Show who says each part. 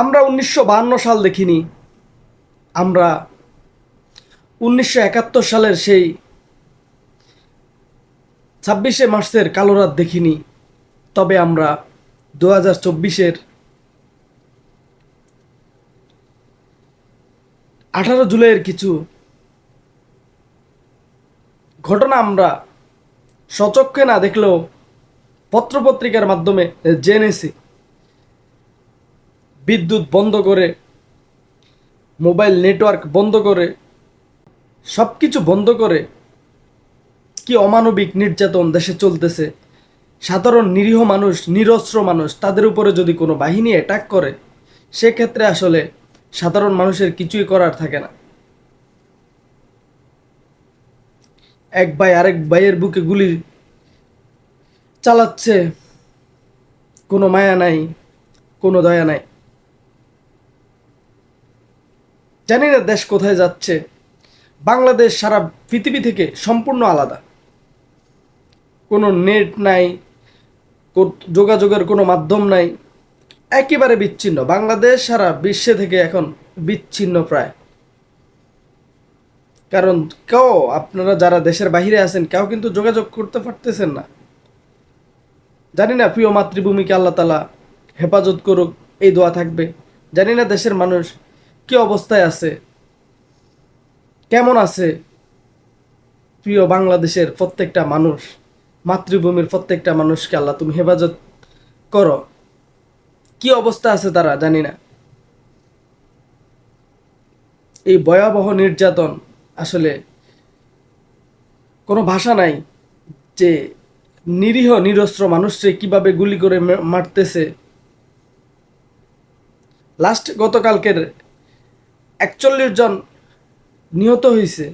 Speaker 1: আমরা উনিশশো সাল দেখিনি। আমরা উনিশশো একাত্তর সালের সেই ছাব্বিশে মার্চের কালো রাত দেখিনি। তবে আমরা দু হাজার চব্বিশের আঠারো জুলাইয়ের কিছু ঘটনা আমরা সচক্ষে না দেখলেও পত্রপত্রিকার মাধ্যমে জেনেছি। বিদ্যুৎ বন্ধ করে, মোবাইল নেটওয়ার্ক বন্ধ করে সব কিছু বন্ধ করে, কি অমানবিক নির্যাতন দেশে চলতেছে। সাধারণ নিরীহ মানুষ, নিরস্ত্র মানুষ, তাদের উপরে যদি কোনো বাহিনী অ্যাটাক করে, সেক্ষেত্রে আসলে সাধারণ মানুষের কিছুই করার থাকে না। এক ভাই আরেক ভাইয়ের বুকে গুলি চালাচ্ছে, কোনো মায়া নাই, কোনো দয়া নাই। জানি না দেশ কোথায় যাচ্ছে। বাংলাদেশ সারা পৃথিবী থেকে সম্পূর্ণ আলাদা। কোনো নেট নাই যোগাযোগের কোনো মাধ্যম নাই। একেবারে বিচ্ছিন্ন। বাংলাদেশ সারা বিশ্বে থেকে এখন বিচ্ছিন্ন প্রায়। কারণ কেউ, আপনারা যারা দেশের বাইরে আছেন, কেউ কিন্তু যোগাযোগ করতে পারতেছেন না। জানি না প্রিয় মাতৃভূমিকে আল্লাহ তালা হেফাজত করুক, এই দোয়া থাকবে। জানি না দেশের মানুষ কি অবস্থায় আছে? কেমন আছে? প্রিয় বাংলাদেশের প্রত্যেকটা মানুষ, মাতৃভূমির প্রত্যেকটা মানুষকে আল্লাহ তুমি হেফাজত করো। কি অবস্থা আছে তারা? জানি না। এই ভয়াবহ নির্যাতন আসলে কোনো ভাষা নাই যে নিরীহ, নিরস্ত্র মানুষকে কীভাবে গুলি করে মারতেছে। লাস্ট গতকালকের একচল্লিশ জন নিহত হয়েছে